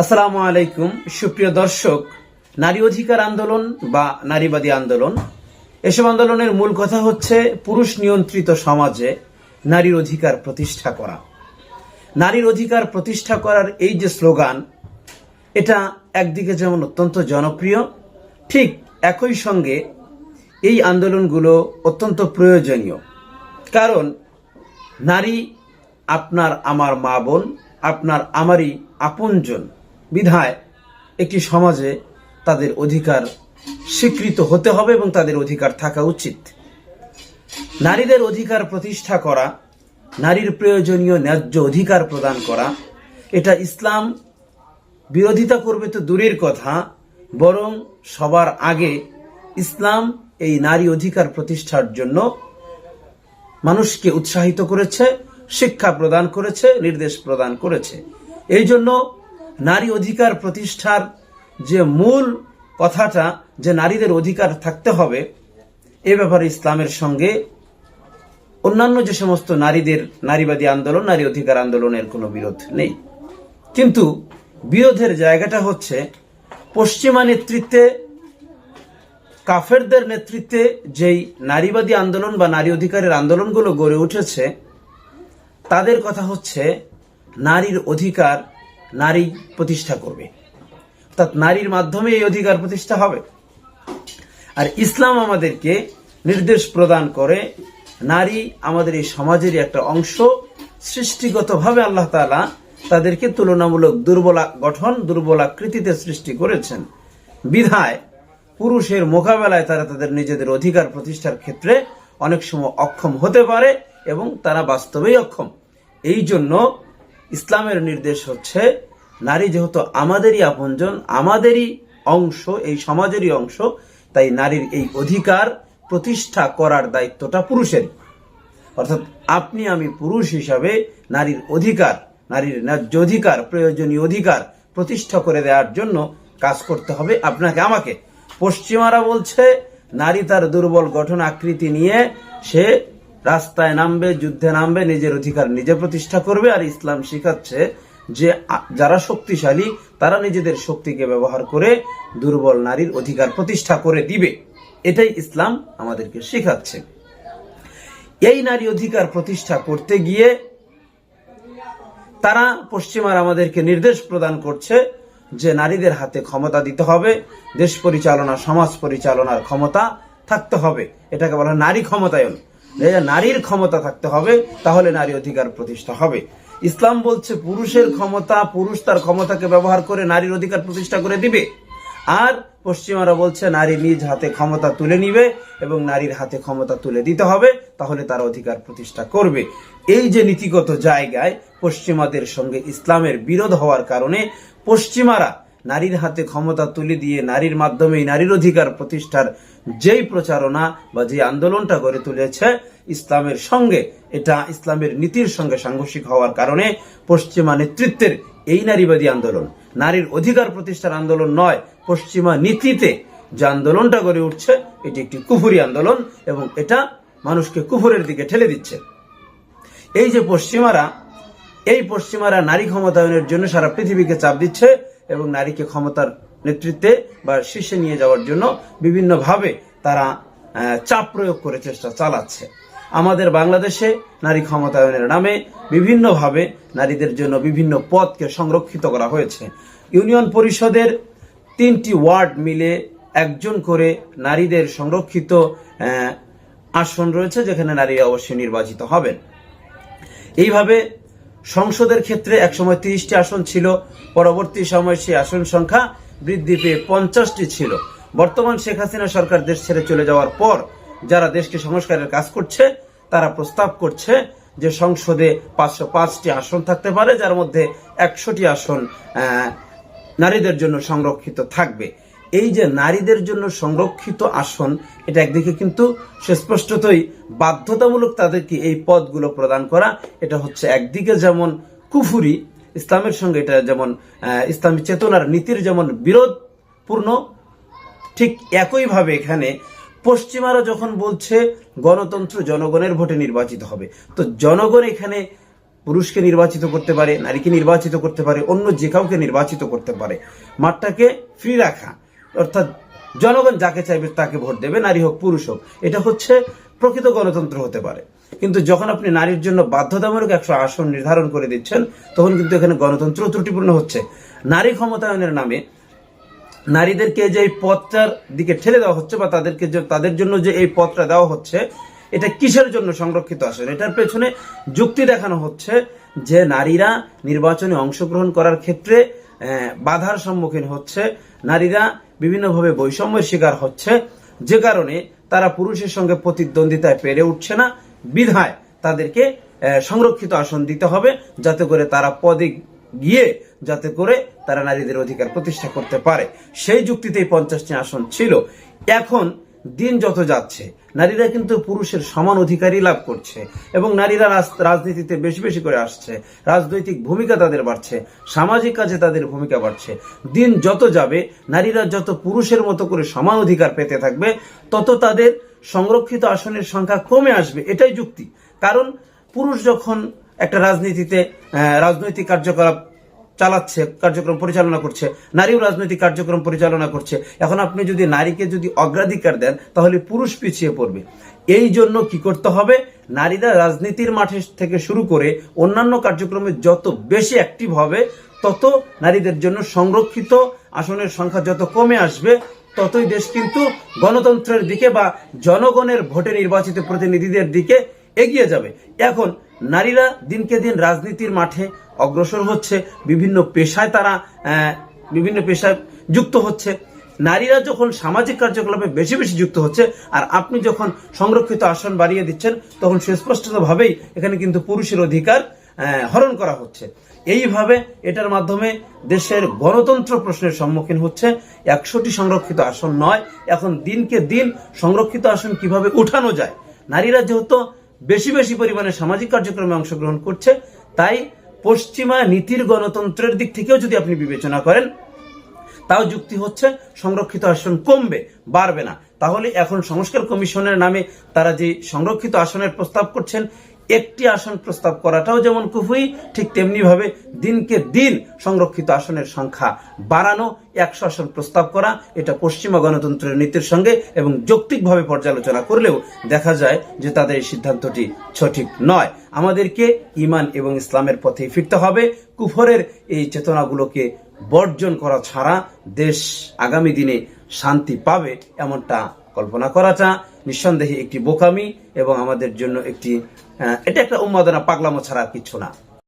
আসসালামু আলাইকুম, সুপ্রিয় দর্শক। নারী অধিকার আন্দোলন বা নারীবাদী আন্দোলন। এসব আন্দোলনের মূল কথা হচ্ছে পুরুষ নিয়ন্ত্রিত সমাজে নারীর অধিকার প্রতিষ্ঠা করা। নারীর অধিকার প্রতিষ্ঠা করার এই যে স্লোগান, এটা একদিকে যেমন অত্যন্ত জনপ্রিয়, ঠিক একই সঙ্গে এই আন্দোলনগুলো অত্যন্ত প্রয়োজনীয়। কারণ নারী আপনার আমার মা বোন, আপনার আমারই আপনজন। বিধায় একটি সমাজে তাদের অধিকার স্বীকৃত হতে হবে এবং তাদের অধিকার থাকা উচিত। নারীদের অধিকার প্রতিষ্ঠা করা, নারীর প্রয়োজনীয় ন্যায্য অধিকার প্রদান করা, এটা ইসলাম বিরোধিতা করবে তো দূরের কথা, বরং সবার আগে ইসলাম এই নারী অধিকার প্রতিষ্ঠার জন্য মানুষকে উৎসাহিত করেছে, শিক্ষা প্রদান করেছে, নির্দেশ প্রদান করেছে। এই জন্য নারী অধিকার প্রতিষ্ঠার যে মূল কথাটা যে নারীদের অধিকার থাকতে হবে, এ ব্যাপারে ইসলামের সঙ্গে অন্যান্য যে সমস্ত নারীদের নারীবাদী আন্দোলন, নারী অধিকার আন্দোলনের কোনো বিরোধ নেই। কিন্তু বিরোধের জায়গাটা হচ্ছে পশ্চিমা নেতৃত্বে, কাফেরদের নেতৃত্বে যেই নারীবাদী আন্দোলন বা নারী অধিকারের আন্দোলনগুলো গড়ে উঠেছে, তাদের কথা হচ্ছে নারীর অধিকার নারী প্রতিষ্ঠা করবে। অর্থাৎ নারীর মাধ্যমে এই অধিকার প্রতিষ্ঠা হবে। আর ইসলাম আমাদেরকে নির্দেশ প্রদান করে, নারী আমাদের এই সমাজেরই একটা অংশ। সৃষ্টিগতভাবে আল্লাহ তাআলা তাদেরকে তুলনামূলক দুর্বল গঠন, দুর্বল আকৃতিতে সৃষ্টি করেছেন। বিধায় পুরুষের মোকাবেলায় তারা তাদের নিজেদের অধিকার প্রতিষ্ঠার ক্ষেত্রে অনেক সময় অক্ষম হতে পারে এবং তারা বাস্তবেই অক্ষম। এই জন্য ইসলামের নির্দেশ হচ্ছে, নারী যেহেতু আমাদেরই আপনজন, আমাদেরই অংশ, এই সমাজেরই অংশ, তাই নারীর এই অধিকার প্রতিষ্ঠা করার দায়িত্বটা পুরুষের। অর্থাৎ আপনি আমি পুরুষ হিসাবে নারীর অধিকার, নারীর ন্যায্য অধিকার, প্রয়োজনীয় অধিকার প্রতিষ্ঠা করে দেওয়ার জন্য কাজ করতে হবে আপনাকে, আমাকে। পশ্চিমারা বলছে, নারী তার দুর্বল গঠন আকৃতি নিয়ে সে রাস্তায় নামবে, যুদ্ধে নামবে, নিজের অধিকার নিজে প্রতিষ্ঠা করবে আর ইসলাম শিখাচ্ছে যে যারা শক্তিশালী, তারা নিজেদের শক্তিকে ব্যবহার করে দুর্বল নারীর অধিকার প্রতিষ্ঠা করে দিবে। এটাই ইসলাম আমাদেরকে শেখাচ্ছে। এই নারী অধিকার প্রতিষ্ঠা করতে গিয়ে তারা পশ্চিমার আমাদেরকে নির্দেশ প্রদান করছে যে নারীদের হাতে ক্ষমতা দিতে হবে, দেশ পরিচালনা, সমাজ পরিচালনার ক্ষমতা থাকতে হবে। এটাকে বলা নারী ক্ষমতায়ন। নারীর ক্ষমতা থাকতে হবে, তাহলে নারী অধিকার প্রতিষ্ঠা হবে। ইসলাম বলছে, পুরুষের ক্ষমতা, পুরুষ তার ক্ষমতাকে ব্যবহার করে নারীর অধিকার প্রতিষ্ঠা করে দিবে। আর পশ্চিমারা বলছে, নারী নিজ হাতে ক্ষমতা তুলে নিবে এবং নারীর হাতে ক্ষমতা তুলে দিতে হবে, তাহলে তার অধিকার প্রতিষ্ঠা করবে। এই যে নীতিগত জায়গায় পশ্চিমাদের সঙ্গে ইসলামের বিরোধ হওয়ার কারণে পশ্চিমারা নারীর হাতে ক্ষমতা তুলে দিয়ে নারীর মাধ্যমে নারীর অধিকার প্রতিষ্ঠার যেই প্রচারণা বা যে আন্দোলনটা গড়ে তুলেছে ইসলামের সঙ্গে, এটা ইসলামের নীতির সঙ্গে সাংঘর্ষিক হওয়ার কারণে পশ্চিমা নেতৃত্বের এই নারীবাদী আন্দোলন, নারীর অধিকার প্রতিষ্ঠার আন্দোলন নয়, পশ্চিমা নীতিতে যে আন্দোলনটা গড়ে উঠছে, এটি একটি কুফুরি আন্দোলন এবং এটা মানুষকে কুফুরের দিকে ঠেলে দিচ্ছে। এই যে পশ্চিমারা, এই পশ্চিমারা নারী ক্ষমতায়নের জন্য সারা পৃথিবীকে চাপ দিচ্ছে এবং নারীকে ক্ষমতার নেতৃত্বে বা শীর্ষে নিয়ে যাওয়ার জন্য বিভিন্নভাবে তারা চাপ প্রয়োগ করে চেষ্টা চালাচ্ছে। আমাদের বাংলাদেশে নারী ক্ষমতায়নের নামে বিভিন্নভাবে নারীদের জন্য বিভিন্ন পদকে সংরক্ষিত করা হয়েছে। ইউনিয়ন পরিষদের তিনটি ওয়ার্ড মিলে একজন করে নারীদের সংরক্ষিত আসন রয়েছে, যেখানে নারীরা অবশ্যই নির্বাচিত হবেন। এইভাবে সংসদের ক্ষেত্রে একসময় তিরিশটি আসন ছিল, পরবর্তী সময় সেই আসন সংখ্যা বৃদ্ধি পেয়ে পঞ্চাশটি ছিল। বর্তমান শেখ হাসিনা সরকার দেশ ছেড়ে চলে যাওয়ার পর যারা দেশকে সংস্কারের কাজ করছে, তারা প্রস্তাব করছে যে সংসদে পাঁচশো পাঁচটি আসন থাকতে পারে, যার মধ্যে একশোটি আসন নারীদের জন্য সংরক্ষিত থাকবে। এই যে নারীদের জন্য সংরক্ষিত আসন, এটা একদিকে কিন্তু সুস্পষ্টতই বাধ্যতামূলক তাদেরকে এই পদগুলো প্রদান করা, এটা হচ্ছে একদিকে যেমন কুফুরি, ইসলামের সঙ্গে এটা যেমন ইসলামী চেতনার নীতির যেমন বিরোধপূর্ণ, ঠিক একইভাবে এখানে পশ্চিমারা যখন বলছে গণতন্ত্র জনগণের ভোটে নির্বাচিত হবে, তো জনগণ এখানে পুরুষকে নির্বাচিত করতে পারে, নারীকে নির্বাচিত করতে পারে, অন্য যে কাউকে নির্বাচিত করতে পারে। মাঠটাকে ফ্রি রাখা। অর্থাৎ জনগণ যাকে চাইবে তাকে ভোট দেবে, নারী হোক, পুরুষ হোক। এটা হচ্ছে প্রকৃত গণতন্ত্র হতে পারে। কিন্তু যখন আপনি নারীর জন্য বাধ্যতামূলক একশো আসন নির্ধারণ করে দিচ্ছেন, তখন কিন্তু এখানে গণতন্ত্র ত্রুটিপূর্ণ হচ্ছে। নারী ক্ষমতায়নের নামে নারীদেরকে যে এই পথটার দিকে ঠেলে দেওয়া হচ্ছে বা তাদেরকে যে তাদের জন্য যে এই পথটা দেওয়া হচ্ছে, এটা কিসের জন্য সংরক্ষিত আসন এটার পেছনে যুক্তি দেখানো হচ্ছে যে নারীরা নির্বাচনে অংশগ্রহণ করার ক্ষেত্রে বাধার সম্মুখীন হচ্ছে। নারীরা বিভিন্নভাবে বৈষম্যের শিকার হচ্ছে। যে কারণে তারা পুরুষের সঙ্গে প্রতিদ্বন্দ্বিতায় পেরে উঠছে না। বিধায় তাদেরকে সংরক্ষিত আসন দিতে হবে যাতে করে তারা পদে গিয়ে যাতে করে তারা নারীদের অধিকার প্রতিষ্ঠা করতে পারে। সেই যুক্তিতেই পঞ্চাশটি আসন ছিল। এখন দিন যত যাচ্ছে, নারীরা কিন্তু পুরুষের সমান অধিকারই লাভ করছে এবং নারীরা রাজনীতিতে বেশি বেশি করে আসছে। রাজনৈতিক ভূমিকা তাদের বাড়ছে, সামাজিক কাজে তাদের ভূমিকা বাড়ছে। দিন যত যাবে, নারীরা যত পুরুষের মতো করে সমান অধিকার পেতে থাকবে, তত তাদের সংরক্ষিত আসনের সংখ্যা কমে আসবে। এটাই যুক্তি। কারণ পুরুষ যখন একটা রাজনীতিতে রাজনৈতিক কার্যকলাপ চালাচ্ছে, কার্যক্রম পরিচালনা করছে, নারীও রাজনৈতিক কার্যক্রম পরিচালনা করছে। এখন আপনি যদি নারীকে যদি অগ্রাধিকার দেন, তাহলে পুরুষ পিছিয়ে পড়বে। এই জন্য কি করতে হবে? নারীরা রাজনীতির মাঠে থেকে শুরু করে অন্যান্য কার্যক্রমে যত বেশি অ্যাক্টিভ হবে, তত নারীদের জন্য সংরক্ষিত আসনের সংখ্যা যত কমে আসবে, ততই দেশ কিন্তু গণতন্ত্রের দিকে বা জনগণের ভোটে নির্বাচিত প্রতিনিধিদের দিকে এগিয়ে যাবে। এখন নারীরা দিনকে দিন রাজনীতির মাঠে অগ্রসর হচ্ছে, বিভিন্ন পেশায় তারা বিভিন্ন পেশায় যুক্ত হচ্ছে। নারীরা যখন সামাজিক কার্যকলাপে বেশি বেশি যুক্ত হচ্ছে, আর আপনি যখন সংরক্ষিত আসন বাড়িয়ে দিচ্ছেন, তখন সুস্পষ্টভাবেই এখানে কিন্তু পুরুষের অধিকার হরণ করা হচ্ছে। এইভাবে এটার মাধ্যমে দেশের গণতন্ত্র প্রশ্নের সম্মুখীন হচ্ছে। একশোটি সংরক্ষিত আসন নয়। এখন দিনকে দিন সংরক্ষিত আসন কীভাবে উঠানো যায়? নারীরা যেহেতু বেশি বেশি পরিমাণে সামাজিক কার্যক্রমে অংশগ্রহণ করছে। তাই পশ্চিমা নীতির গণতন্ত্রের দিক থেকেও যদি আপনি বিবেচনা করেন, তাও যুক্তি হচ্ছে, সংরক্ষিত আসন কমবে, বাড়বে না। তাহলে এখন সংস্কার কমিশনের নামে তারা যে সংরক্ষিত আসনের প্রস্তাব করছেন একটি আসন প্রস্তাব করাটাও যেমন কুফুই, ঠিক তেমনি ভাবে দিনকে দিন সংরক্ষিত আসনের সংখ্যা বাড়ানো, একশো আসন প্রস্তাব করা, এটা পশ্চিমা গণতন্ত্রের নীতির সঙ্গে এবং যৌক্তিকভাবে পর্যালোচনা করলেও দেখা যায় যে তাদের এই সিদ্ধান্তটি সঠিক নয়। আমাদেরকে ইমান এবং ইসলামের পথে ফিরতে হবে। কুফরের এই চেতনাগুলোকে বর্জন করা ছাড়া দেশ আগামী দিনে শান্তি পাবে এমনটা কল্পনা করাটা নিঃসন্দেহে একটি বোকামি এবং আমাদের জন্য একটি এটা একটা উন্মাদনা পাগলামো ছাড়া কিছু না।